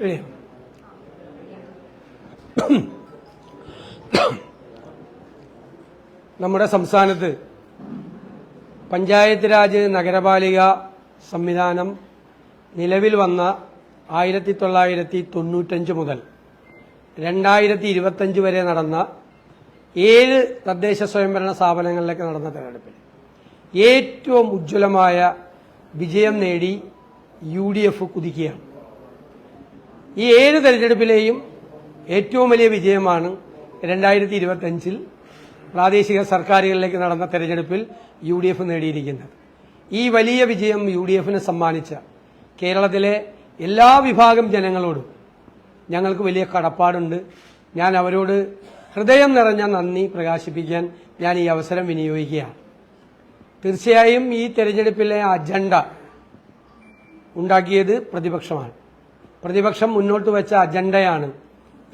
കഴിയാം നമ്മുടെ സംസ്ഥാനത്ത് പഞ്ചായത്ത് രാജ് നഗരപാലിക സംവിധാനം നിലവിൽ വന്ന ആയിരത്തി തൊള്ളായിരത്തി തൊണ്ണൂറ്റഞ്ച് മുതൽ രണ്ടായിരത്തി ഇരുപത്തഞ്ച് വരെ നടന്ന ഏഴ് തദ്ദേശ സ്വയംഭരണ സ്ഥാപനങ്ങളിലേക്ക് നടന്ന തെരഞ്ഞെടുപ്പിൽ ഏറ്റവും ഉജ്ജ്വലമായ വിജയം നേടി യു ഡി എഫ് കുതിക്കുകയാണ്. ഈ ഏഴ് തെരഞ്ഞെടുപ്പിലെയും ഏറ്റവും വലിയ വിജയമാണ് രണ്ടായിരത്തി ഇരുപത്തഞ്ചിൽ പ്രാദേശിക സർക്കാരുകളിലേക്ക് നടന്ന തെരഞ്ഞെടുപ്പിൽ യു ഡി എഫ് നേടിയിരിക്കുന്നത്. ഈ വലിയ വിജയം യു ഡി എഫിന് സമ്മാനിച്ച കേരളത്തിലെ എല്ലാ വിഭാഗം ജനങ്ങളോടും ഞങ്ങൾക്ക് വലിയ കടപ്പാടുണ്ട്. ഞാൻ അവരോട് ഹൃദയം നിറഞ്ഞ നന്ദി പ്രകാശിപ്പിക്കാൻ ഞാൻ ഈ അവസരം വിനിയോഗിക്കുകയാണ്. തീർച്ചയായും ഈ തെരഞ്ഞെടുപ്പിലെ അജണ്ട ഉണ്ടാക്കിയത് പ്രതിപക്ഷമാണ്. പ്രതിപക്ഷം മുന്നോട്ട് വെച്ച അജണ്ടയാണ്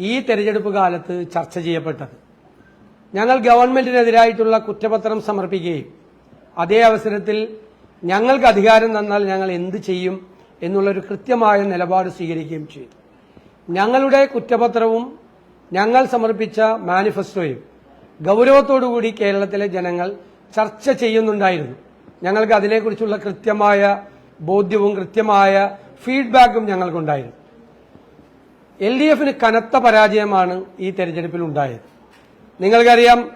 ഈ തെരഞ്ഞെടുപ്പ് കാലത്ത് ചർച്ച ചെയ്യപ്പെട്ടത്. ഞങ്ങൾ ഗവൺമെന്റിനെതിരായിട്ടുള്ള കുറ്റപത്രം സമർപ്പിക്കുകയും അതേ അവസരത്തിൽ ഞങ്ങൾക്ക് അധികാരം തന്നാൽ ഞങ്ങൾ എന്ത് ചെയ്യും എന്നുള്ളൊരു കൃത്യമായ നിലപാട് സ്വീകരിക്കുകയും ചെയ്തു. ഞങ്ങളുടെ കുറ്റപത്രവും ഞങ്ങൾ സമർപ്പിച്ച മാനിഫെസ്റ്റോയും ഗൗരവത്തോടുകൂടി കേരളത്തിലെ ജനങ്ങൾ ചർച്ച ചെയ്യുന്നുണ്ടായിരുന്നു. ഞങ്ങൾക്ക് അതിനെക്കുറിച്ചുള്ള കൃത്യമായ ബോധ്യവും കൃത്യമായ ഫീഡ്ബാക്കും ഞങ്ങൾക്കുണ്ടായിരുന്നു. എൽ ഡി എഫിന് കനത്ത പരാജയമാണ് ഈ തെരഞ്ഞെടുപ്പിൽ ഉണ്ടായത്. നിങ്ങൾക്കറിയാം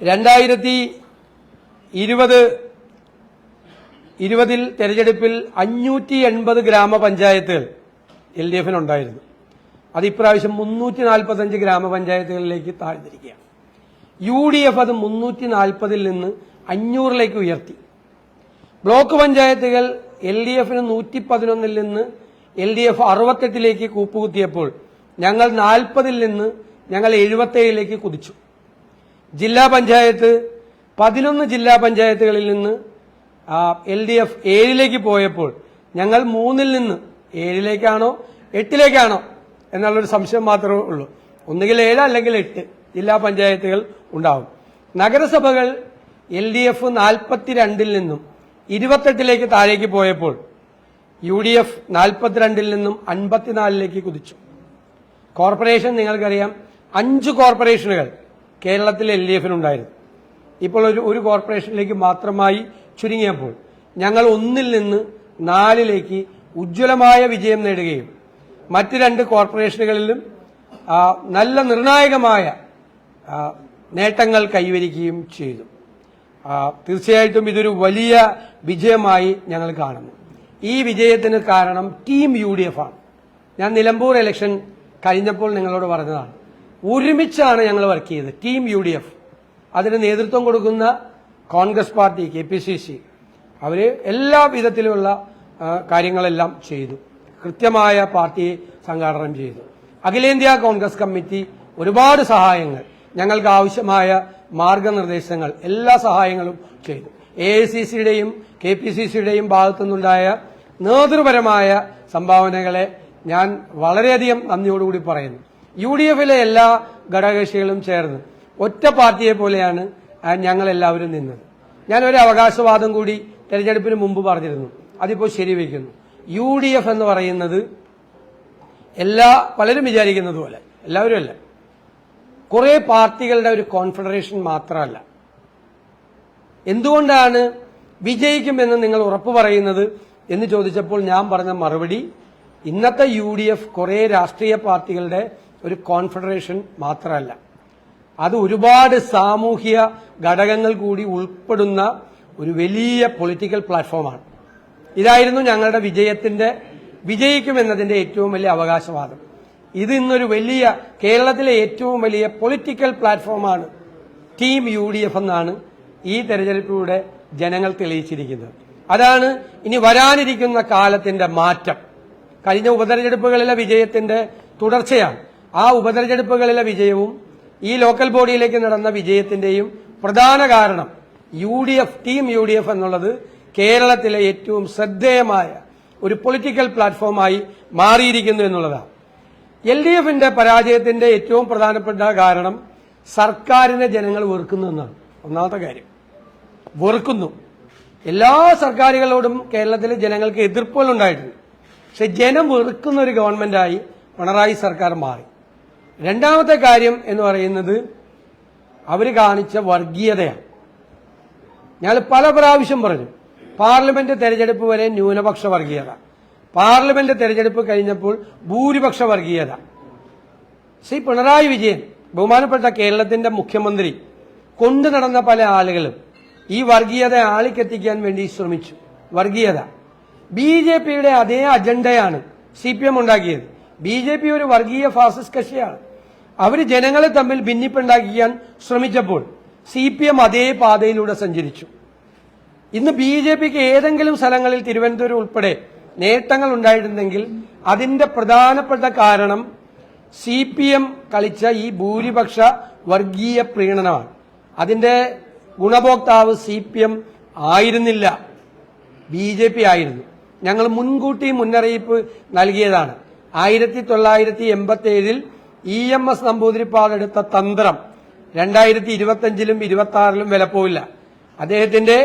രണ്ടായിരത്തി ഇരുപത് ഇരുപതിൽ തെരഞ്ഞെടുപ്പിൽ അഞ്ഞൂറ്റി എൺപത് ഗ്രാമപഞ്ചായത്തുകൾ എൽ ഡി എഫിനുണ്ടായിരുന്നു. അത് ഇപ്രാവശ്യം മുന്നൂറ്റി നാൽപ്പത്തഞ്ച് ഗ്രാമപഞ്ചായത്തുകളിലേക്ക് താഴ്ന്നിരിക്കുകയാണ്. യു ഡി എഫ് അത് മുന്നൂറ്റി നാൽപ്പതിൽ നിന്ന് അഞ്ഞൂറിലേക്ക് ഉയർത്തി. ബ്ലോക്ക് പഞ്ചായത്തുകൾ എൽ ഡി എഫിന് നൂറ്റി പതിനൊന്നിൽ നിന്ന് എൽ ഡി എഫ് അറുപത്തെട്ടിലേക്ക് കൂപ്പുകുത്തിയപ്പോൾ ഞങ്ങൾ നാൽപ്പതിൽ നിന്ന് ഞങ്ങൾ എഴുപത്തേഴിലേക്ക് കുതിച്ചു. ജില്ലാ പഞ്ചായത്ത് പതിനൊന്ന് ജില്ലാ പഞ്ചായത്തുകളിൽ നിന്ന് എൽ ഡി എഫ് ഏഴിലേക്ക് പോയപ്പോൾ ഞങ്ങൾ മൂന്നിൽ നിന്ന് ഏഴിലേക്കാണോ എട്ടിലേക്കാണോ എന്നുള്ളൊരു സംശയം മാത്രമേ ഉള്ളൂ. ഒന്നുകിൽ ഏഴ് അല്ലെങ്കിൽ എട്ട് ജില്ലാ പഞ്ചായത്തുകൾ ഉണ്ടാവും. നഗരസഭകൾ എൽ ഡി എഫ് നാൽപ്പത്തിരണ്ടിൽ നിന്നും ഇരുപത്തെട്ടിലേക്ക് താഴേക്ക് പോയപ്പോൾ യു ഡി എഫ് നാൽപ്പത്തിരണ്ടിൽ നിന്നും അൻപത്തിനാലിലേക്ക് കുതിച്ചു. കോർപ്പറേഷൻ നിങ്ങൾക്കറിയാം അഞ്ച് കോർപ്പറേഷനുകൾ കേരളത്തിൽ എൽ ഡി എഫിനുണ്ടായിരുന്നു. ഇപ്പോൾ ഒരു ഒരു കോർപ്പറേഷനിലേക്ക് മാത്രമായി ചുരുങ്ങിയപ്പോൾ ഞങ്ങൾ ഒന്നിൽ നിന്ന് നാലിലേക്ക് ഉജ്ജ്വലമായ വിജയം നേടുകയും മറ്റ് രണ്ട് കോർപ്പറേഷനുകളിലും നല്ല നിർണായകമായ നേട്ടങ്ങൾ കൈവരിക്കുകയും ചെയ്തു. തീർച്ചയായിട്ടും ഇതൊരു വലിയ വിജയമായി ഞങ്ങൾ കാണുന്നു. ഈ വിജയത്തിന് കാരണം ടീം യു ഡി എഫ് ആണ്. ഞാൻ നിലമ്പൂർ ഇലക്ഷൻ കഴിഞ്ഞപ്പോൾ നിങ്ങളോട് പറഞ്ഞതാണ്. ഒരുമിച്ചാണ് ഞങ്ങൾ വർക്ക് ചെയ്തത് ടീം യു ഡി എഫ് അതിന് നേതൃത്വം കൊടുക്കുന്ന Congress party K P C C. അവർ എല്ലാ വിധത്തിലുമുള്ള കാര്യങ്ങളെല്ലാം ചെയ്തു. കൃത്യമായ പാർട്ടിയെ സംഘാടനം ചെയ്തു. അഖിലേന്ത്യാ കോൺഗ്രസ് കമ്മിറ്റി ഒരുപാട് സഹായങ്ങൾ ഞങ്ങൾക്ക് ആവശ്യമായ മാർഗനിർദ്ദേശങ്ങൾ എല്ലാ സഹായങ്ങളും ചെയ്തു. എ ഐ സി സിയുടെയും കെ പി സി സിയുടെയും ഭാഗത്തുനിന്നുണ്ടായ നേതൃപരമായ സംഭാവനകളെ ഞാൻ വളരെയധികം നന്ദിയോടുകൂടി പറയുന്നു. യു ഡി എഫിലെ എല്ലാ ഘടകകക്ഷികളും ചേർന്ന് ഒറ്റ പാർട്ടിയെ പോലെയാണ് ഞങ്ങൾ ഞങ്ങളെല്ലാവരും നിന്നത്. ഞാൻ ഒരു അവകാശവാദം കൂടി തെരഞ്ഞെടുപ്പിന് മുമ്പ് പറഞ്ഞിരുന്നു. അതിപ്പോൾ ശരിവയ്ക്കുന്നു. യു ഡി എഫ് എന്ന് പറയുന്നത് എല്ലാ പലരും വിചാരിക്കുന്നത് പോലെ എല്ലാവരും അല്ല. കുറെ പാർട്ടികളുടെ ഒരു കോൺഫെഡറേഷൻ മാത്രമല്ല. എന്തുകൊണ്ടാണ് വിജയിക്കുമെന്ന് നിങ്ങൾ ഉറപ്പു പറയുന്നത്? എന്ന് ചോദിച്ചപ്പോൾ ഞാൻ പറഞ്ഞ മറുപടി ഇന്നത്തെ യു ഡി എഫ് കുറെ രാഷ്ട്രീയ പാർട്ടികളുടെ ഒരു കോൺഫെഡറേഷൻ മാത്രമല്ല. അത് ഒരുപാട് സാമൂഹ്യ ഘടകങ്ങൾ കൂടി ഉൾപ്പെടുന്ന ഒരു വലിയ പൊളിറ്റിക്കൽ പ്ലാറ്റ്ഫോമാണ്. ഇതായിരുന്നു ഞങ്ങളുടെ വിജയത്തിന്റെ വിജയിക്കുമെന്നതിന്റെ ഏറ്റവും വലിയ അവകാശവാദം. ഇത് ഇന്നൊരു വലിയ കേരളത്തിലെ ഏറ്റവും വലിയ പൊളിറ്റിക്കൽ പ്ലാറ്റ്ഫോമാണ് ടീം യു ഡി എഫ് എന്നാണ് ഈ തെരഞ്ഞെടുപ്പിലൂടെ ജനങ്ങൾ തെളിയിച്ചിരിക്കുന്നത്. അതാണ് ഇനി വരാനിരിക്കുന്ന കാലത്തിന്റെ മാറ്റം. കഴിഞ്ഞ ഉപതെരഞ്ഞെടുപ്പുകളിലെ വിജയത്തിന്റെ തുടർച്ചയാണ്. ആ ഉപതെരഞ്ഞെടുപ്പുകളിലെ വിജയവും ഈ ലോക്കൽ ബോഡിയിലേക്ക് നടന്ന വിജയത്തിന്റെയും പ്രധാന കാരണം U D F team U D F എന്നുള്ളത് കേരളത്തിലെ ഏറ്റവും ശ്രദ്ധേയമായ ഒരു പൊളിറ്റിക്കൽ പ്ലാറ്റ്ഫോമായി മാറിയിരിക്കുന്നു എന്നുള്ളതാണ്. എൽ ഡി എഫിന്റെ പരാജയത്തിന്റെ ഏറ്റവും പ്രധാനപ്പെട്ട കാരണം സർക്കാരിനെ ജനങ്ങൾ വെറുക്കുന്നു എന്നാണ്. ഒന്നാമത്തെ കാര്യം. വെറുക്കുന്നു. എല്ലാ സർക്കാരുകളോടും കേരളത്തിലെ ജനങ്ങൾക്ക് എതിർപ്പുകൾ ഉണ്ടായിട്ടുണ്ട്. പക്ഷെ ജനം വെറുക്കുന്ന ഒരു ഗവൺമെന്റായി പിണറായി സർക്കാർ മാറി. രണ്ടാമത്തെ കാര്യം എന്ന് പറയുന്നത് അവർ കാണിച്ച വർഗീയതയാണ്. ഞാൻ പല പ്രാവശ്യം പറഞ്ഞു പാർലമെന്റ് തെരഞ്ഞെടുപ്പ് വരെ ന്യൂനപക്ഷ വർഗീയത. പാർലമെന്റ് തെരഞ്ഞെടുപ്പ് കഴിഞ്ഞപ്പോൾ ഭൂരിപക്ഷ വർഗീയത. ശ്രീ പിണറായി വിജയൻ ബഹുമാനപ്പെട്ട കേരളത്തിന്റെ മുഖ്യമന്ത്രി കൊണ്ടു നടന്ന പല ആളുകളും ഈ വർഗീയത ആളിക്കെത്തിക്കാൻ വേണ്ടി ശ്രമിച്ചു. വർഗീയത. ബി ജെ പിയുടെ അതേ അജണ്ടയാണ് സി പി എം ഉണ്ടാക്കിയത്. ബി ജെ പി ഒരു വർഗീയ ഫാസിസ്റ്റ് കക്ഷിയാണ്. അവർ ജനങ്ങളെ തമ്മിൽ ഭിന്നിപ്പുണ്ടാക്കിക്കാൻ ശ്രമിച്ചപ്പോൾ സി പി എം അതേ പാതയിലൂടെ സഞ്ചരിച്ചു. ഇന്ന് ബി ജെ പിക്ക് ഏതെങ്കിലും സ്ഥലങ്ങളിൽ തിരുവനന്തപുരം ഉൾപ്പെടെ നേട്ടങ്ങൾ ഉണ്ടായിട്ടുണ്ടെങ്കിൽ അതിന്റെ പ്രധാനപ്പെട്ട കാരണം സി പി എം കളിച്ച ഈ ഭൂരിപക്ഷ വർഗീയ പ്രീണനമാണ്. അതിന്റെ ഗുണഭോക്താവ് സി പി എം ആയിരുന്നില്ല. ബി ജെ പി ആയിരുന്നു. ഞങ്ങൾ മുൻകൂട്ടി മുന്നറിയിപ്പ് നൽകിയതാണ്. ആയിരത്തി തൊള്ളായിരത്തി എൺപത്തി ഏഴിൽ ഇ എം എസ് നമ്പൂതിരിപ്പാട് എടുത്ത തന്ത്രം രണ്ടായിരത്തി ഇരുപത്തിയഞ്ചിലും ഇരുപത്തി ആറിലും വിലപ്പോവില്ല അദ്ദേഹത്തിന്റെ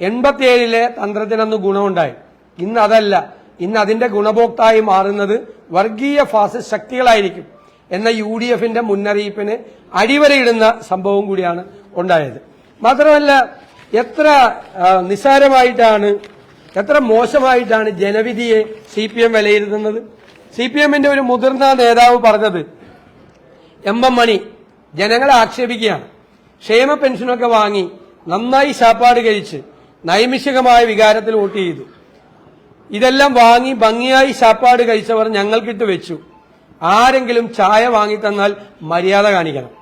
എൺപത്തിയേഴിലെ തന്ത്രത്തിനന്ന് ഗുണമുണ്ടായി. ഇന്ന് അതല്ല. ഇന്ന് അതിന്റെ ഗുണഭോക്തായി മാറുന്നത് വർഗീയ ഫാസിസ്റ്റ് ശക്തികളായിരിക്കും എന്ന യു ഡി എഫിന്റെ മുന്നറിയിപ്പിന് അടിവരയിടുന്ന സംഭവം കൂടിയാണ് ഉണ്ടായത്. മാത്രമല്ല എത്ര നിസ്സാരമായിട്ടാണ് എത്ര മോശമായിട്ടാണ് ജനവിധിയെ സി പി എം വിലയിരുത്തുന്നത്? സി പി എമ്മിന്റെ ഒരു മുതിർന്ന നേതാവ് പറഞ്ഞത് എം എം മണി ജനങ്ങളെ ആക്ഷേപിക്കുകയാണ്. ക്ഷേമ പെൻഷനൊക്കെ വാങ്ങി നന്നായി ശാപ്പാട് കഴിച്ച് നൈമിഷികമായ വികാരത്തിൽ വോട്ട് ചെയ്തു. ഇതെല്ലാം വാങ്ങി ഭംഗിയായി ശാപ്പാട് കഴിച്ചവർ ഞങ്ങൾക്കിട്ട് വെച്ചു. ആരെങ്കിലും ചായ വാങ്ങി തന്നാൽ മര്യാദ കാണിക്കണം.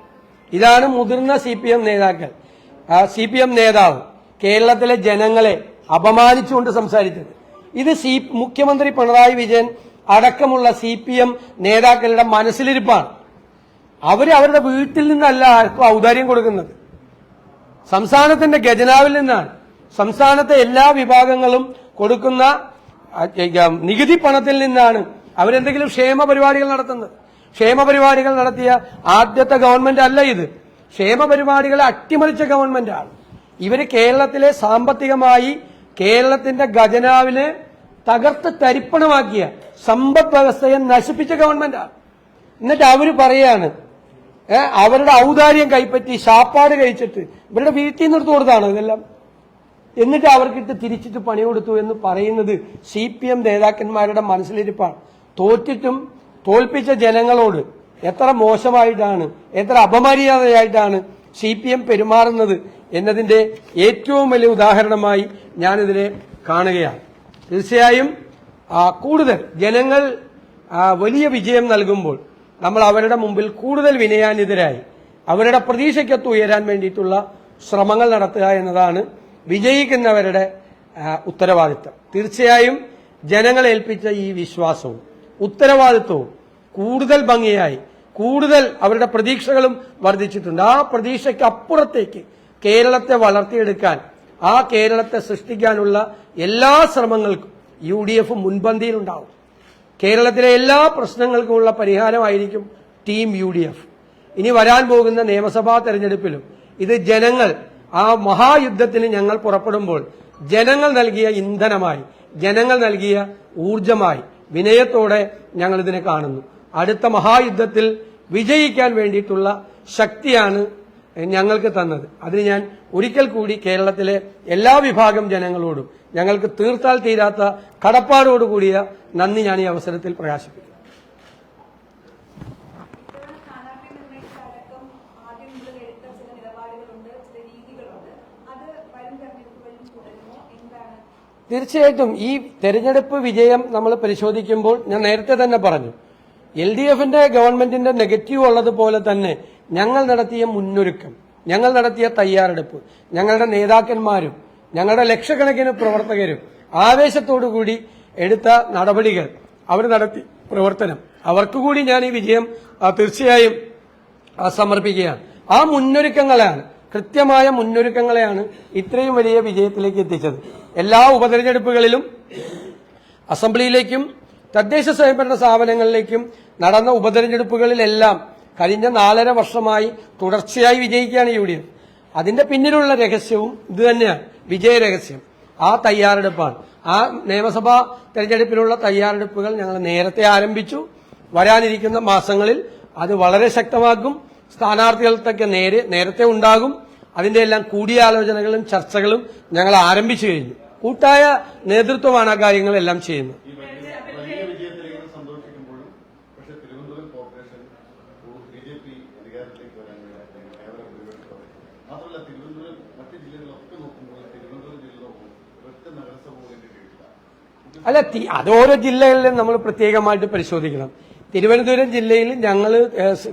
ഇതാണ് മുതിർന്ന സി നേതാക്കൾ. സി പി എം നേതാവ് കേരളത്തിലെ ജനങ്ങളെ അപമാനിച്ചുകൊണ്ട് സംസാരിച്ചത്. ഇത് സി മുഖ്യമന്ത്രി പിണറായി വിജയൻ അടക്കമുള്ള സി പി എം നേതാക്കളുടെ മനസ്സിലിരിപ്പാണ്. അവർ അവരുടെ വീട്ടിൽ നിന്നല്ല ആർക്കും ഔദാര്യം കൊടുക്കുന്നത്. സംസ്ഥാനത്തിന്റെ ഖജനാവിൽ നിന്നാണ്. സംസ്ഥാനത്തെ എല്ലാ വിഭാഗങ്ങളും കൊടുക്കുന്ന നികുതി പണത്തിൽ നിന്നാണ് അവരെന്തെങ്കിലും ക്ഷേമ പരിപാടികൾ നടത്തുന്നത്. ക്ഷേമ പരിപാടികൾ നടത്തിയ ആദ്യത്തെ ഗവൺമെന്റ് അല്ല ഇത്. ക്ഷേമ പരിപാടികളെ അട്ടിമറിച്ച ഗവൺമെന്റാണ്. ഇവർ കേരളത്തിലെ സാമ്പത്തികമായി കേരളത്തിന്റെ ഖജനാവിനെ തകർത്ത് തരിപ്പണമാക്കിയ സമ്പദ് വ്യവസ്ഥയെ നശിപ്പിച്ച ഗവൺമെന്റാണ്. എന്നിട്ട് അവർ പറയാണ് അവരുടെ ഔദാര്യം കൈപ്പറ്റി ശാപ്പാട് കഴിച്ചിട്ട് ഇവരുടെ വീട്ടിൽ എടുത്തു കൊടുത്താണ് ഇതെല്ലാം? എന്നിട്ട് അവർക്കിട്ട് തിരിച്ചിട്ട് പണി കൊടുത്തു എന്ന് പറയുന്നത് സി പി എം നേതാക്കന്മാരുടെ മനസ്സിലിരിപ്പാണ്. തോറ്റിട്ടും തോൽപ്പിച്ച ജനങ്ങളോട് എത്ര മോശമായിട്ടാണ് എത്ര അപമര്യാദയായിട്ടാണ് സി പി എം പെരുമാറുന്നത് എന്നതിന്റെ ഏറ്റവും വലിയ ഉദാഹരണമായി ഞാനിതിനെ കാണുകയാണ്. തീർച്ചയായും കൂടുതൽ ജനങ്ങൾ വലിയ വിജയം നൽകുമ്പോൾ നമ്മൾ അവരുടെ മുമ്പിൽ കൂടുതൽ വിനയാനിതരായി അവരുടെ പ്രതീക്ഷയ്ക്കൊത്ത് ഉയരാൻ വേണ്ടിയിട്ടുള്ള ശ്രമങ്ങൾ നടത്തുക എന്നതാണ് വിജയിക്കുന്നവരുടെ ഉത്തരവാദിത്തം. തീർച്ചയായും ജനങ്ങളേൽപ്പിച്ച ഈ വിശ്വാസവും ഉത്തരവാദിത്വവും കൂടുതൽ ഭംഗിയായി കൂടുതൽ അവരുടെ പ്രതീക്ഷകളും വർദ്ധിച്ചിട്ടുണ്ട്. ആ പ്രതീക്ഷയ്ക്ക് അപ്പുറത്തേക്ക് കേരളത്തെ വളർത്തിയെടുക്കാൻ ആ കേരളത്തെ സൃഷ്ടിക്കാനുള്ള എല്ലാ ശ്രമങ്ങൾക്കും യു ഡി എഫ് മുൻപന്തിയിലുണ്ടാവും. കേരളത്തിലെ എല്ലാ പ്രശ്നങ്ങൾക്കുമുള്ള പരിഹാരമായിരിക്കും ടീം യു ഡി എഫ് ഇനി വരാൻ പോകുന്ന നിയമസഭാ തെരഞ്ഞെടുപ്പിലും ഇത് ജനങ്ങൾ ആ മഹായുദ്ധത്തിന് ഞങ്ങൾ പുറപ്പെടുമ്പോൾ ജനങ്ങൾ നൽകിയ ഇന്ധനമായി ജനങ്ങൾ നൽകിയ ഊർജമായി വിനയത്തോടെ ഞങ്ങൾ ഇതിനെ കാണുന്നു. അടുത്ത മഹായുദ്ധത്തിൽ വിജയിക്കാൻ വേണ്ടിയിട്ടുള്ള ശക്തിയാണ് ഞങ്ങൾക്ക് തന്നത്. അതിന് ഞാൻ ഒരിക്കൽ കൂടി കേരളത്തിലെ എല്ലാ വിഭാഗം ജനങ്ങളോടും ഞങ്ങൾക്ക് തീർത്താൽ തീരാത്ത കടപ്പാടോടുകൂടിയ നന്ദി ഞാൻ ഈ അവസരത്തിൽ പ്രകാശിപ്പിക്കും തീർച്ചയായിട്ടും ഈ തെരഞ്ഞെടുപ്പ് വിജയം നമ്മൾ പരിശോധിക്കുമ്പോൾ ഞാൻ നേരത്തെ തന്നെ പറഞ്ഞു എൽ ഡി എഫിന്റെ ഗവൺമെന്റിന്റെ നെഗറ്റീവ് ഉള്ളതുപോലെ തന്നെ ഞങ്ങൾ നടത്തിയ മുന്നൊരുക്കം ഞങ്ങൾ നടത്തിയ തയ്യാറെടുപ്പ് ഞങ്ങളുടെ നേതാക്കന്മാരും ഞങ്ങളുടെ ലക്ഷക്കണക്കിന് പ്രവർത്തകരും ആവേശത്തോടു കൂടി എടുത്ത നടപടികൾ അവർ നടത്തി പ്രവർത്തനം. അവർക്ക് കൂടി ഞാൻ ഈ വിജയം തീർച്ചയായും സമർപ്പിക്കുകയാണ്. ആ മുന്നൊരുക്കങ്ങളാണ് കൃത്യമായ മുന്നൊരുക്കങ്ങളെയാണ് ഇത്രയും വലിയ വിജയത്തിലേക്ക് എത്തിച്ചത്. എല്ലാ ഉപതെരഞ്ഞെടുപ്പുകളിലും അസംബ്ലിയിലേക്കും തദ്ദേശ സ്വയംഭരണ സ്ഥാപനങ്ങളിലേക്കും നടന്ന ഉപതെരഞ്ഞെടുപ്പുകളിലെല്ലാം കഴിഞ്ഞ നാലര വർഷമായി തുടർച്ചയായി വിജയിക്കുകയാണ് യു ഡി എഫ്. അതിന്റെ പിന്നിലുള്ള രഹസ്യവും ഇത് തന്നെയാണ്. വിജയ രഹസ്യം. ആ തയ്യാറെടുപ്പാണ്. ആ നിയമസഭാ തെരഞ്ഞെടുപ്പിനുള്ള തയ്യാറെടുപ്പുകൾ ഞങ്ങൾ നേരത്തെ ആരംഭിച്ചു. വരാനിരിക്കുന്ന മാസങ്ങളിൽ അത് വളരെ ശക്തമാക്കും. സ്ഥാനാർത്ഥികൾക്കൊക്കെ നേരെ നേരത്തെ ഉണ്ടാകും. അതിന്റെ എല്ലാം കൂടിയാലോചനകളും ചർച്ചകളും ഞങ്ങൾ ആരംഭിച്ചു കഴിഞ്ഞു. കൂട്ടായ നേതൃത്വമാണ് ആ കാര്യങ്ങളെല്ലാം ചെയ്യുന്നത് ഈ വലിയ വലിയ വിജയത്തിലേക്ക് സന്തോഷിക്കുമ്പോഴും പക്ഷെ Thiruvananthapuram corporation B J P അധികാരത്തിലേക്ക് വരാൻ വേണ്ടി കേവല ഭൂരിപക്ഷത്തോടെ മാത്രമല്ല തിരുവനന്തപുരം മറ്റ് ജില്ലകളൊക്കെ നോക്കുമ്പോൾ തിരുവനന്തപുരം ജില്ല നോക്കുമ്പോൾ ഒറ്റ നഗരസഭ പോലും കിട്ടിയിട്ടില്ല അല്ല അത് ഓരോ ജില്ലകളിലും നമ്മൾ പ്രത്യേകമായിട്ട് പരിശോധിക്കണം. തിരുവനന്തപുരം ജില്ലയിൽ ഞങ്ങൾ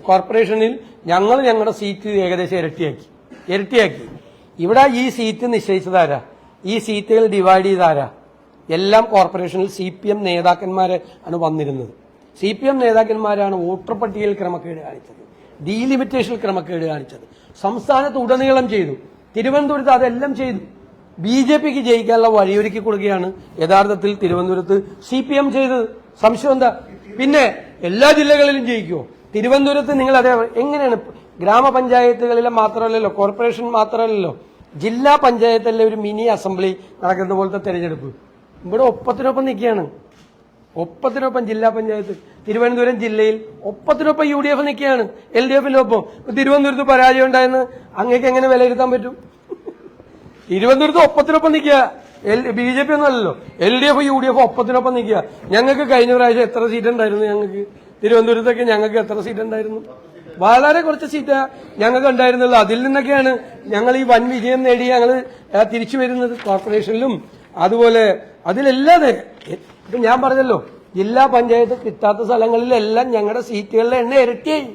കോർപ്പറേഷനിൽ ഞങ്ങൾ ഞങ്ങളുടെ സീറ്റ് ഏകദേശം ഇരട്ടിയാക്കി. ഇരട്ടിയാക്കി. ഇവിടെ ഈ സീറ്റ് നിശ്ചയിച്ചതാരാ ഈ സീറ്റുകൾ ഡിവൈഡ് ചെയ്താരാ എല്ലാം കോർപ്പറേഷനിൽ സി പി എം നേതാക്കന്മാരെ ആണ് വന്നിരുന്നത്. സി പി എം നേതാക്കന്മാരാണ് വോട്ടർ പട്ടികയിൽ ക്രമക്കേട് കാണിച്ചത്. ഡീലിമിറ്റേഷൻ ക്രമക്കേട് കാണിച്ചത്. സംസ്ഥാനത്ത് ഉടനീളം ചെയ്തു. തിരുവനന്തപുരത്ത് അതെല്ലാം ചെയ്തു. ബി ജെ പിക്ക് ജയിക്കാനുള്ള വഴിയൊരുക്കി കൊടുക്കുകയാണ്. യഥാർത്ഥത്തിൽ തിരുവനന്തപുരത്ത് സി പി എം ചെയ്തത്. സംശയം എന്താ? പിന്നെ എല്ലാ ജില്ലകളിലും ജയിക്കുമോ തിരുവനന്തപുരത്ത് നിങ്ങൾ അതേ എങ്ങനെയാണ്? ഗ്രാമപഞ്ചായത്തുകളിലെ മാത്രമല്ലല്ലോ കോർപ്പറേഷൻ മാത്രമല്ലല്ലോ ജില്ലാ പഞ്ചായത്തിലെ ഒരു മിനി അസംബ്ലി നടക്കുന്ന പോലത്തെ തെരഞ്ഞെടുപ്പ്. ഇവിടെ ഒപ്പത്തിനൊപ്പം നിൽക്കുകയാണ്. ഒപ്പത്തിനൊപ്പം ജില്ലാ പഞ്ചായത്ത്. തിരുവനന്തപുരം ജില്ലയിൽ ഒപ്പത്തിനൊപ്പം യു ഡി എഫ് നിൽക്കുകയാണ്. എൽ ഡി എഫിനൊപ്പം. തിരുവനന്തപുരത്ത് പരാജയം ഉണ്ടായെന്ന് അങ്ങേക്ക് എങ്ങനെ വിലയിരുത്താൻ പറ്റും? തിരുവനന്തപുരത്ത് ഒപ്പത്തിനൊപ്പം നിൽക്കുക. B J P ഒന്നല്ലല്ലോ L D F U D F ഒപ്പത്തിനൊപ്പം നിൽക്കുക. ഞങ്ങൾക്ക് കഴിഞ്ഞ പ്രാവശ്യം എത്ര സീറ്റ് ഉണ്ടായിരുന്നു ഞങ്ങൾക്ക്? തിരുവനന്തപുരത്തൊക്കെ ഞങ്ങൾക്ക് എത്ര സീറ്റ് ഉണ്ടായിരുന്നു വളരെ കുറച്ച് സീറ്റ് ഞങ്ങൾക്ക് ഉണ്ടായിരുന്നുള്ളൂ. അതിൽ നിന്നൊക്കെയാണ് ഞങ്ങൾ ഈ വൻ വിജയം നേടി ഞങ്ങൾ തിരിച്ചു വരുന്നത് കോർപ്പറേഷനിലും. അതുപോലെ അതിലെല്ലാതെ ഞാൻ പറഞ്ഞല്ലോ ജില്ലാ പഞ്ചായത്ത് കിട്ടാത്ത സ്ഥലങ്ങളിലെല്ലാം ഞങ്ങളുടെ സീറ്റുകളുടെ എണ്ണ ഇരട്ടിയായി.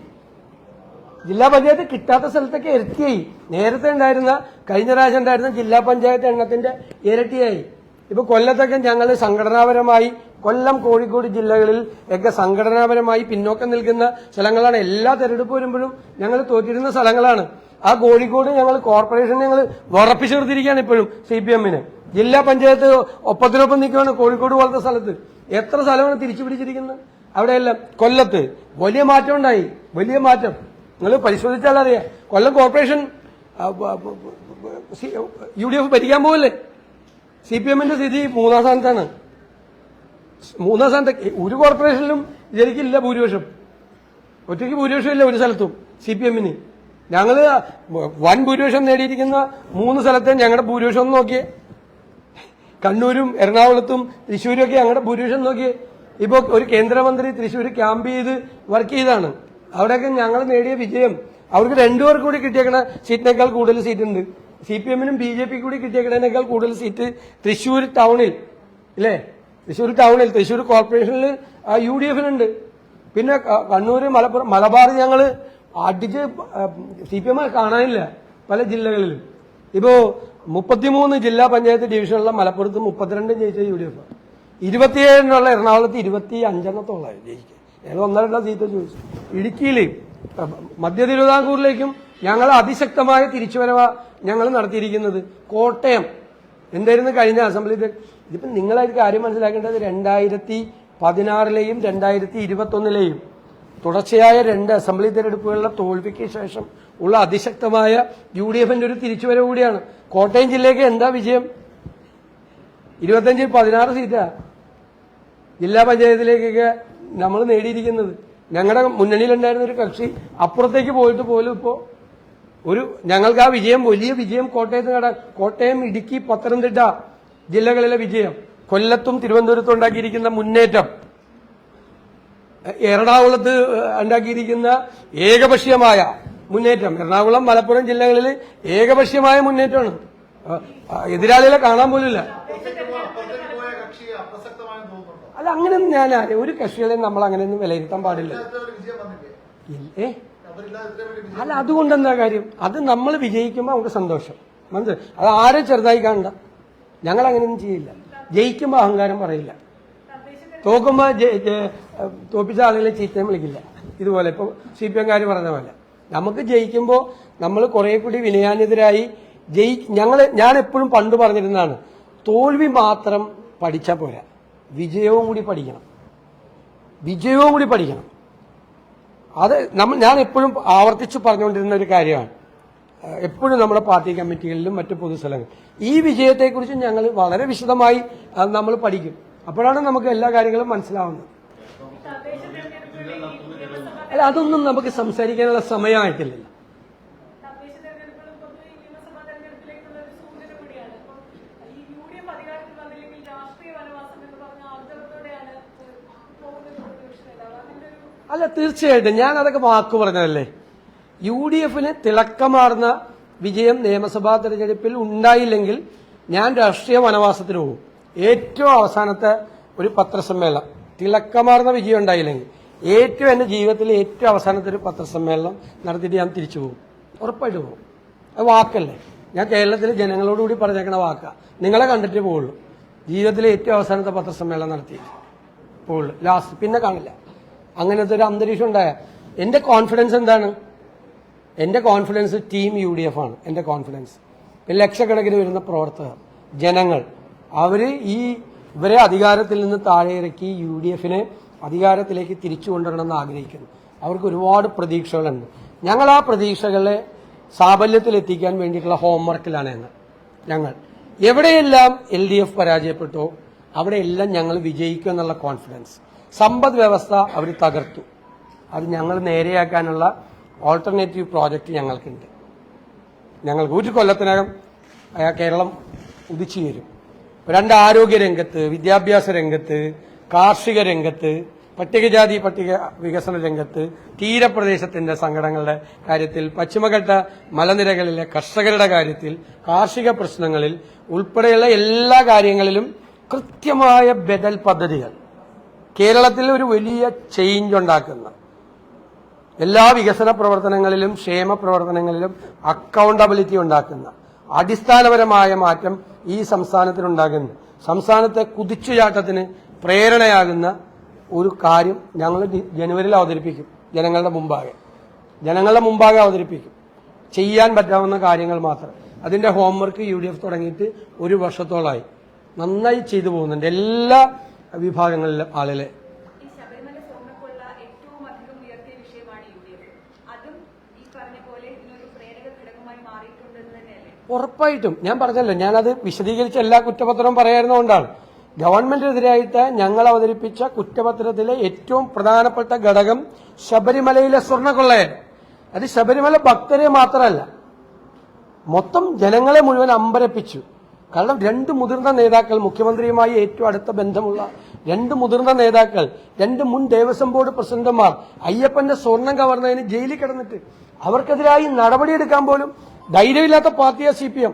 ജില്ലാ പഞ്ചായത്ത് കിട്ടാത്ത സ്ഥലത്തൊക്കെ ഇരട്ടിയായി നേരത്തെ ഉണ്ടായിരുന്ന കഴിഞ്ഞ പ്രാവശ്യം ഉണ്ടായിരുന്ന ജില്ലാ പഞ്ചായത്ത് എണ്ണത്തിന്റെ ഇരട്ടിയായി. ഇപ്പൊ കൊല്ലത്തൊക്കെ ഞങ്ങൾ സംഘടനാപരമായി കൊല്ലം കോഴിക്കോട് ജില്ലകളിൽ ഒക്കെ സംഘടനാപരമായി പിന്നോക്കം നിൽക്കുന്ന സ്ഥലങ്ങളാണ്. എല്ലാ തെരഞ്ഞെടുപ്പ് വരുമ്പോഴും ഞങ്ങൾ തോറ്റിരുന്ന സ്ഥലങ്ങളാണ്. ആ കോഴിക്കോട് ഞങ്ങൾ കോർപ്പറേഷൻ ഞങ്ങൾ ഉറപ്പിച്ചു നിർത്തിയിരിക്കുകയാണ് ഇപ്പോഴും സി പി എമ്മിന്. ജില്ലാ പഞ്ചായത്ത് ഒപ്പത്തിനൊപ്പം നിൽക്കുകയാണ് കോഴിക്കോട് പോലത്തെ സ്ഥലത്ത്. എത്ര സ്ഥലമാണ് തിരിച്ചു പിടിച്ചിരിക്കുന്നത് അവിടെയെല്ലാം കൊല്ലത്ത് വലിയ മാറ്റം ഉണ്ടായി. വലിയ മാറ്റം. നിങ്ങൾ പരിശോധിച്ചാൽ അറിയാം. Kollam corporation U D F ഭരിക്കാൻ പോകല്ലേ സി പി എമ്മിന്റെ സ്ഥിതി മൂന്നാം സ്ഥാനത്താണ്. മൂന്നാം സ്ഥാനത്ത് ഒരു കോർപ്പറേഷനിലും ശരിക്കില്ല ഭൂരിപക്ഷം. ഒറ്റയ്ക്ക് ഭൂരിപക്ഷം ഇല്ല ഒരു സ്ഥലത്തും സി പി എമ്മിന്. ഞങ്ങൾ വൻ ഭൂരിപക്ഷം നേടിയിരിക്കുന്ന മൂന്ന് സ്ഥലത്തെ ഞങ്ങളുടെ ഭൂരിപക്ഷം നോക്കിയേ. കണ്ണൂരും എറണാകുളത്തും തൃശ്ശൂരും ഒക്കെ ഞങ്ങളുടെ ഭൂരിപക്ഷം നോക്കിയേ. ഇപ്പോൾ ഒരു കേന്ദ്രമന്ത്രി തൃശ്ശൂർ ക്യാമ്പ് ചെയ്ത് വർക്ക് ചെയ്താണ്. അവിടെയൊക്കെ ഞങ്ങൾ നേടിയ വിജയം അവർക്ക് രണ്ടുപേർക്ക് കൂടി കിട്ടിയേക്കണ സീറ്റിനേക്കാൾ കൂടുതൽ സീറ്റ് ഉണ്ട് സി പി എമ്മിനും ബി ജെ പി കൂടി കിട്ടിയേക്കണേക്കാൾ കൂടുതൽ സീറ്റ് തൃശ്ശൂർ ടൗണിൽ ഇല്ലേ? തൃശ്ശൂർ ടൗണിൽ തൃശ്ശൂർ കോർപ്പറേഷനിൽ യു ഡി എഫിനുണ്ട്. പിന്നെ കണ്ണൂര് മലപ്പുറം മലബാർ ഞങ്ങൾ അടിച്ച് സി പി എം കാണാനില്ല പല ജില്ലകളിലും. ഇപ്പോ മുപ്പത്തിമൂന്ന് ജില്ലാ പഞ്ചായത്ത് ഡിവിഷനുള്ള മലപ്പുറത്ത് മുപ്പത്തിരണ്ടും ജയിച്ച യു ഡി എഫ്. ഇരുപത്തിയേഴിനുള്ള എറണാകുളത്ത് ഇരുപത്തി അഞ്ചെണ്ണത്തോളം ജയിക്കുക ഞങ്ങൾ ഒന്നര സീറ്റ് ചോദിച്ചു. ഇടുക്കിയിലേയും മധ്യ തിരുവിതാംകൂറിലേക്കും ഞങ്ങൾ അതിശക്തമായ തിരിച്ചുവരവ ഞങ്ങൾ നടത്തിയിരിക്കുന്നത്. കോട്ടയം. എന്തായിരുന്നു കഴിഞ്ഞ അസംബ്ലി ഇതിപ്പോ നിങ്ങളായിട്ട് കാര്യം മനസ്സിലാക്കേണ്ടത്. രണ്ടായിരത്തി പതിനാറിലെയും രണ്ടായിരത്തി ഇരുപത്തൊന്നിലെയും തുടർച്ചയായ രണ്ട് അസംബ്ലി തെരഞ്ഞെടുപ്പുകളുടെ തോൽവിക്ക് ശേഷം ഉള്ള അതിശക്തമായ യു ഡി എഫിന്റെ ഒരു തിരിച്ചുവരവ് കൂടിയാണ്. കോട്ടയം ജില്ലയ്ക്ക് എന്താ വിജയം? ഇരുപത്തഞ്ചിൽ പതിനാറ് സീറ്റാ. ജില്ലാ പഞ്ചായത്തിലേക്കൊക്കെ നമ്മൾ നേടിയിരിക്കുന്നത്. ഞങ്ങളുടെ മുന്നണിയിലുണ്ടായിരുന്ന ഒരു കക്ഷി അപ്പുറത്തേക്ക് പോയിട്ട് പോലും ഇപ്പോ ഒരു ഞങ്ങൾക്ക് ആ വിജയം വലിയ വിജയം കോട്ടയത്ത് നേടാൻ കോട്ടയം ഇടുക്കി പത്തനംതിട്ട ജില്ലകളിലെ വിജയം കൊല്ലത്തും തിരുവനന്തപുരത്തും ഉണ്ടാക്കിയിരിക്കുന്ന മുന്നേറ്റം എറണാകുളത്ത് ഉണ്ടാക്കിയിരിക്കുന്ന ഏകപക്ഷീയമായ മുന്നേറ്റം. എറണാകുളം മലപ്പുറം ജില്ലകളിൽ ഏകപക്ഷീയമായ മുന്നേറ്റമാണ്. എതിരാളികളെ കാണാൻ പോലില്ല അപ്പുറത്തേക്ക് പോയ കക്ഷി അപ്രസക്തമായെന്ന് തോന്നുന്നുണ്ടോ അങ്ങനെ ഞാൻ ഒരു കക്ഷികളെയും നമ്മൾ അങ്ങനെയൊന്നും വിലയിരുത്താൻ പാടില്ല. വലിയ അല്ല അതുകൊണ്ട് എന്താ കാര്യം? അത് നമ്മൾ വിജയിക്കുമ്പോൾ നമുക്ക് സന്തോഷം. മനസ്സിലായി? അത് ആരെ ചെറുതായി കാണണ്ട. ഞങ്ങൾ അങ്ങനെയൊന്നും ചെയ്യില്ല. ജയിക്കുമ്പോൾ അഹങ്കാരം പറയില്ല. തോക്കുമ്പോൾ ജെ- തോപ്പിച്ച ആളുകളെ ചീത്തയും വിളിക്കില്ല. ഇതുപോലെ ഇപ്പോൾ സി പി എംകാർ പറഞ്ഞ പോലെ. നമുക്ക് ജയിക്കുമ്പോൾ നമ്മൾ കുറെ കൂടി വിനയാനിതരായി ജയി ഞങ്ങൾ ഞാൻ എപ്പോഴും പണ്ട് പറഞ്ഞിരുന്നതാണ് തോൽവി മാത്രം പഠിച്ചാൽ പോരാ. വിജയവും കൂടി പഠിക്കണം. വിജയവും കൂടി പഠിക്കണം. അത് നമ്മൾ ഞാൻ എപ്പോഴും ആവർത്തിച്ച് പറഞ്ഞുകൊണ്ടിരുന്ന ഒരു കാര്യമാണ്. എപ്പോഴും നമ്മുടെ പാർട്ടി കമ്മിറ്റികളിലും മറ്റു പൊതുസ്ഥലങ്ങളിൽ. ഈ വിജയത്തെക്കുറിച്ച് ഞങ്ങൾ വളരെ വിശദമായി നമ്മൾ പഠിക്കും. അപ്പോഴാണ് നമുക്ക് എല്ലാ കാര്യങ്ങളും മനസ്സിലാവുന്നത്. അല്ല അതൊന്നും നമുക്ക് സംസാരിക്കാനുള്ള സമയമായിട്ടില്ലല്ലോ തദ്ദേശ തെരഞ്ഞെടുപ്പുകളും പൊതുവെ ഈ നിയമസഭാ തെരഞ്ഞെടുപ്പിലേക്കുള്ള ഒരു സൂചന കൂടിയാണ് അപ്പം ഈ യു ഡി എഫ് അധികാരത്തിൽ വന്നില്ലെങ്കിൽ രാഷ്ട്രീയ വനവാസം എന്ന് പറഞ്ഞ ആർജവത്തോടെയാണ് പോകുന്നത് പ്രതിപക്ഷ നേതാവ് അതിന്റെ ഒരു അല്ല തീർച്ചയായിട്ടും. ഞാൻ അതൊക്കെ വാക്ക് പറഞ്ഞതല്ലേ? യു ഡി എഫിന് തിളക്കമാർന്ന വിജയം നിയമസഭാ തെരഞ്ഞെടുപ്പിൽ ഉണ്ടായില്ലെങ്കിൽ ഞാൻ രാഷ്ട്രീയ വനവാസത്തിന് പോകും. ഏറ്റവും അവസാനത്തെ ഒരു പത്രസമ്മേളനം. തിളക്കമാർന്ന വിജയം ഉണ്ടായില്ലെങ്കിൽ. ഏറ്റവും എന്റെ ജീവിതത്തിലെ ഏറ്റവും അവസാനത്തെ ഒരു പത്രസമ്മേളനം നടത്തിയിട്ട് ഞാൻ തിരിച്ചു പോകും. ഉറപ്പായിട്ട് പോകും. അത് വാക്കല്ലേ? ഞാൻ കേരളത്തിലെ ജനങ്ങളോടുകൂടി പറഞ്ഞേക്കണ വാക്കാ. നിങ്ങളെ കണ്ടിട്ട് പോവുള്ളൂ. ജീവിതത്തിലെ ഏറ്റവും അവസാനത്തെ പത്രസമ്മേളനം നടത്തി പോവുള്ളൂ. ലാസ്റ്റ് പിന്നെ കാണില്ല. അങ്ങനത്തെ ഒരു അന്തരീക്ഷം ഉണ്ടായ. എന്റെ കോൺഫിഡൻസ് എന്താണ്? എന്റെ confidence team U D F ആണ്. എന്റെ കോൺഫിഡൻസ് ലക്ഷക്കണക്കിന് വരുന്ന പ്രവർത്തകർ ജനങ്ങൾ. അവർ ഈ ഇവരെ അധികാരത്തിൽ നിന്ന് താഴെ ഇറക്കി യു ഡി എഫിനെ അധികാരത്തിലേക്ക് തിരിച്ചു കൊണ്ടുവരണമെന്ന് ആഗ്രഹിക്കുന്നു. അവർക്ക് ഒരുപാട് പ്രതീക്ഷകളുണ്ട്. ഞങ്ങൾ ആ പ്രതീക്ഷകളെ സാഫല്യത്തിൽ എത്തിക്കാൻ വേണ്ടിയിട്ടുള്ള ഹോംവർക്കിലാണ് ഞങ്ങൾ. ഞങ്ങൾ. എവിടെയെല്ലാം എൽ ഡി എഫ് പരാജയപ്പെട്ടോ അവിടെയെല്ലാം ഞങ്ങൾ വിജയിക്കും എന്നുള്ള കോൺഫിഡൻസ് സമ്പദ് വ്യവസ്ഥ അവർ തകർത്തു. അത് ഞങ്ങൾ നേരെയാക്കാനുള്ള ഓൾട്ടർനേറ്റീവ് പ്രോജക്റ്റ് ഞങ്ങൾക്കുണ്ട്. ഞങ്ങൾ ഒരു കൊല്ലത്തിനകം കേരളം ഉദിച്ചു വരും രണ്ട് ആരോഗ്യ രംഗത്ത് വിദ്യാഭ്യാസ രംഗത്ത് കാർഷിക രംഗത്ത് പട്ടികജാതി പട്ടിക വികസന രംഗത്ത് തീരപ്രദേശത്തിന്റെ സംഘടനകളുടെ കാര്യത്തിൽ പശ്ചിമഘട്ട മലനിരകളിലെ കർഷകരുടെ കാര്യത്തിൽ കാർഷിക പ്രശ്നങ്ങളിൽ ഉൾപ്പെടെയുള്ള എല്ലാ കാര്യങ്ങളിലും കൃത്യമായ ബദൽ പദ്ധതികൾ. കേരളത്തിൽ ഒരു വലിയ ചേഞ്ച് ഉണ്ടാക്കുന്ന എല്ലാ വികസന പ്രവർത്തനങ്ങളിലും ക്ഷേമ പ്രവർത്തനങ്ങളിലും അക്കൗണ്ടബിലിറ്റി ഉണ്ടാക്കുന്ന അടിസ്ഥാനപരമായ മാറ്റം ഈ സംസ്ഥാനത്തിനുണ്ടാകുന്നു സംസ്ഥാനത്തെ കുതിച്ചുചാട്ടത്തിന് പ്രേരണയാകുന്ന ഒരു കാര്യം ഞങ്ങൾ ജനുവരിയിൽ അവതരിപ്പിക്കും. ജനങ്ങളുടെ മുമ്പാകെ. ജനങ്ങളുടെ മുമ്പാകെ അവതരിപ്പിക്കും. ചെയ്യാൻ പറ്റാവുന്ന കാര്യങ്ങൾ മാത്രം. അതിന്റെ ഹോംവർക്ക് യു ഡി എഫ് തുടങ്ങിയിട്ട് ഒരു വർഷത്തോളമായി നന്നായി ചെയ്തു പോകുന്നുണ്ട്. എല്ലാ വിഭാഗങ്ങളിലും ആളുകളെ. ഉറപ്പായിട്ടും. ഞാൻ പറഞ്ഞല്ലോ ഞാനത് വിശദീകരിച്ച എല്ലാ കുറ്റപത്രവും പറയായിരുന്നതുകൊണ്ടാണ് ഗവൺമെന്റിനെതിരായിട്ട് ഞങ്ങൾ അവതരിപ്പിച്ച കുറ്റപത്രത്തിലെ ഏറ്റവും പ്രധാനപ്പെട്ട ഘടകം ശബരിമലയിലെ സ്വർണക്കൊള്ളയാണ്. അത് ശബരിമല ഭക്തരെ മാത്രമല്ല മൊത്തം ജനങ്ങളെ മുഴുവൻ അമ്പരപ്പിച്ചു. കാരണം രണ്ട് മുതിർന്ന നേതാക്കൾ മുഖ്യമന്ത്രിയുമായി ഏറ്റവും അടുത്ത ബന്ധമുള്ള രണ്ട് മുതിർന്ന നേതാക്കൾ രണ്ട് മുൻ ദേവസ്വം ബോർഡ് പ്രസിഡന്റുമാർ അയ്യപ്പന്റെ സ്വർണം കവർന്നതിന് ജയിലിൽ കിടന്നിട്ട് അവർക്കെതിരായി നടപടിയെടുക്കാൻ പോലും ധൈര്യമില്ലാത്ത പാർട്ടിയാ സി പി എം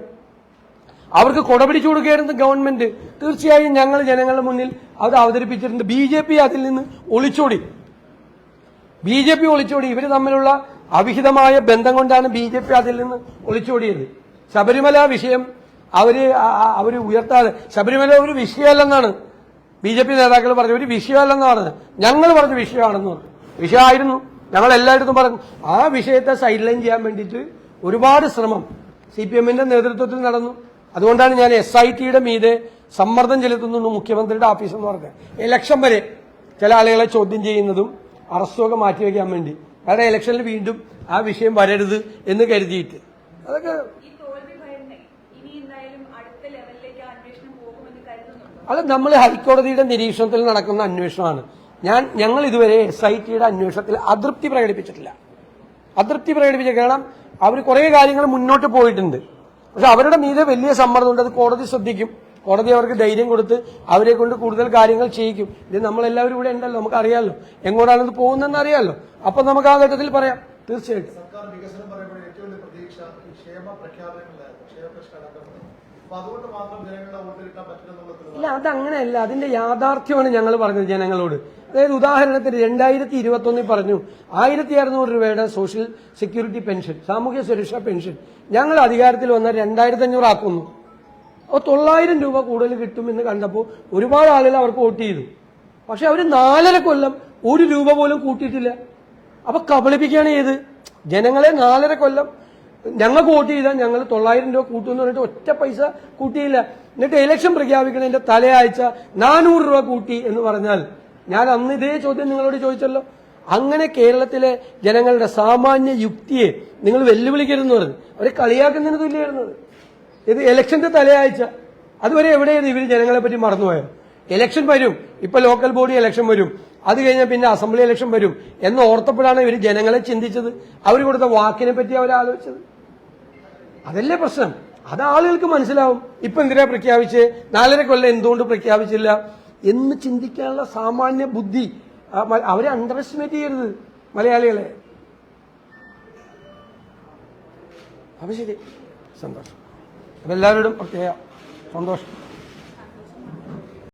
അവർക്ക് കൊടപിടിച്ചു കൊടുക്കുകയായിരുന്നു ഗവൺമെന്റ്. തീർച്ചയായും ഞങ്ങൾ ജനങ്ങളുടെ മുന്നിൽ അത് അവതരിപ്പിച്ചിട്ടുണ്ട്. ബി ജെ പി അതിൽ നിന്ന് ഒളിച്ചോടി. ബി ജെ പി ഒളിച്ചോടി. ഇവർ തമ്മിലുള്ള അവിഹിതമായ ബന്ധം കൊണ്ടാണ് ബി ജെ പി അതിൽ നിന്ന് ഒളിച്ചോടിയത്. ശബരിമല വിഷയം അവർ അവർ ഉയർത്താതെ. ശബരിമല ഒരു വിഷയമല്ലെന്നാണ്. ബി ജെ പി നേതാക്കൾ പറഞ്ഞു ഒരു വിഷയമല്ലെന്ന് പറഞ്ഞത് ഞങ്ങൾ പറഞ്ഞ വിഷയമാണെന്ന് പറഞ്ഞു. വിഷയമായിരുന്നു. ഞങ്ങൾ എല്ലായിടത്തും പറഞ്ഞു. ആ വിഷയത്തെ സൈഡ് ലൈൻ ചെയ്യാൻ വേണ്ടിയിട്ട് ഒരുപാട് ശ്രമം സി പി എമ്മിന്റെ നേതൃത്വത്തിൽ നടന്നു. അതുകൊണ്ടാണ് ഞാൻ എസ് ഐ ടിയുടെ മീതെ സമ്മർദ്ദം ചെലുത്തുന്നു മുഖ്യമന്ത്രിയുടെ ഓഫീസ് എന്ന് പറഞ്ഞത് ഇലക്ഷൻ വരെ ചില ആളുകളെ ചോദ്യം ചെയ്യുന്നതും അറസ്റ്റൊക്കെ മാറ്റിവെക്കാൻ വേണ്ടി. കാരണം ഇലക്ഷനിൽ വീണ്ടും ആ വിഷയം വരരുത് എന്ന് കരുതിയിട്ട്. അതൊക്കെ ഈ തോൽവി ഭയന്ന് ഇനി എന്തായാലും അടുത്ത ലെവലിലേക്ക് ആ അന്വേഷണം പോകുമെന്ന് കരുതുന്നുണ്ടോ അത് നമ്മൾ ഹൈക്കോടതിയുടെ നിരീക്ഷണത്തിൽ നടക്കുന്ന അന്വേഷണമാണ്. ഞാൻ ഞങ്ങൾ ഇതുവരെ എസ് ഐ ടിയുടെ അന്വേഷണത്തിൽ അതൃപ്തി പ്രകടിപ്പിച്ചിട്ടില്ല. അതൃപ്തി പ്രകടിപ്പിച്ച കാരണം അവർ കുറേ കാര്യങ്ങൾ മുന്നോട്ട് പോയിട്ടുണ്ട്. പക്ഷെ അവരുടെ മീതെ വലിയ സമ്മർദ്ദമുണ്ട്. അത് കോടതി ശ്രദ്ധിക്കും. കോടതി അവർക്ക് ധൈര്യം കൊടുത്ത് അവരെ കൊണ്ട് കൂടുതൽ കാര്യങ്ങൾ ചെയ്യിക്കും. ഇത് നമ്മളെല്ലാവരും ഇവിടെ ഉണ്ടല്ലോ. നമുക്കറിയാമല്ലോ എങ്ങോട്ടാണ് ഇത് പോകുന്നതെന്ന് അറിയാമല്ലോ അപ്പൊ നമുക്ക് ആ ഘട്ടത്തിൽ പറയാം. തീർച്ചയായിട്ടും സർക്കാർ വികസനം പറയുമ്പോൾ ഏറ്റവും വലിയ പ്രതീക്ഷ ഈ ക്ഷേമ പ്രഖ്യാപനങ്ങളിലായിരുന്നു ക്ഷേമ പെൻഷൻ അടക്കം അപ്പൊ അതുകൊണ്ട് മാത്രം ജനങ്ങളുടെ വോട്ട് കിട്ടാൻ പറ്റില്ലെന്നുള്ള ഇല്ല അതങ്ങനെയല്ല. അതിന്റെ യാഥാർത്ഥ്യമാണ് ഞങ്ങൾ പറഞ്ഞത് ജനങ്ങളോട്. അതായത് ഉദാഹരണത്തിന് രണ്ടായിരത്തി ഇരുപത്തി ഒന്നിൽ പറഞ്ഞു ആയിരത്തി അറുന്നൂറ് രൂപയുടെ സോഷ്യൽ സെക്യൂരിറ്റി പെൻഷൻ സാമൂഹ്യ സുരക്ഷാ പെൻഷൻ ഞങ്ങൾ അധികാരത്തിൽ വന്ന രണ്ടായിരത്തി അഞ്ഞൂറ് ആക്കുന്നു. അപ്പോൾ തൊള്ളായിരം രൂപ കൂടുതൽ കിട്ടുമെന്ന് കണ്ടപ്പോൾ ഒരുപാട് ആളുകൾ അവർക്ക് വോട്ട് ചെയ്തു. പക്ഷെ അവർ നാലര കൊല്ലം ഒരു രൂപ പോലും കൂട്ടിയിട്ടില്ല. അപ്പൊ കബളിപ്പിക്കുകയാണ് ചെയ്ത്. ജനങ്ങളെ നാലര കൊല്ലം ഞങ്ങൾക്ക് വോട്ട് ചെയ്താൽ ഞങ്ങൾ തൊള്ളായിരം രൂപ കൂട്ടുമെന്ന് പറഞ്ഞിട്ട് ഒറ്റ പൈസ കൂട്ടിയില്ല. എന്നിട്ട് ഇലക്ഷൻ പ്രഖ്യാപിക്കണതിന്റെ തലയാഴ്ച നാനൂറ് രൂപ കൂട്ടി എന്ന് പറഞ്ഞാൽ ഞാൻ അന്ന് ഇതേ ചോദ്യം നിങ്ങളോട് ചോദിച്ചല്ലോ. അങ്ങനെ കേരളത്തിലെ ജനങ്ങളുടെ സാമാന്യ യുക്തിയെ നിങ്ങൾ വെല്ലുവിളിക്കരുതെന്ന് പറഞ്ഞു. അവരെ കളിയാക്കുന്നതിന് തുല്യമായിരുന്നത് ഇത് ഇലക്ഷന്റെ തലയാഴ്ച. അതുവരെ എവിടെയായിരുന്നു ഇവർ ജനങ്ങളെ പറ്റി മറന്നുപോയത്? ഇലക്ഷൻ വരും. ഇപ്പൊ ലോക്കൽ ബോഡി ഇലക്ഷൻ വരും. അത് കഴിഞ്ഞാൽ പിന്നെ അസംബ്ലി ഇലക്ഷൻ വരും. എന്ന് ഓർത്തപ്പോഴാണ് ഇവർ ജനങ്ങളെ ചിന്തിച്ചത്. അവർ കൊടുത്ത വാക്കിനെ പറ്റി അവർ ആലോചിച്ചത് അതല്ലേ പ്രശ്നം? അത് ആളുകൾക്ക് മനസ്സിലാവും. ഇപ്പൊ എന്തിനാ പ്രഖ്യാപിച്ച്? നാലര കൊല്ലം എന്തുകൊണ്ട് പ്രഖ്യാപിച്ചില്ല? എന്ന് ചിന്തിക്കാനുള്ള സാമാന്യ ബുദ്ധി അവരെ അണ്ടർ എസ്റ്റിമേറ്റ് ചെയ്യരുത് മലയാളികളെ. അപ്പൊ ശരി. സന്തോഷം. അപ്പൊ എല്ലാവരോടും പ്രത്യേക സന്തോഷം.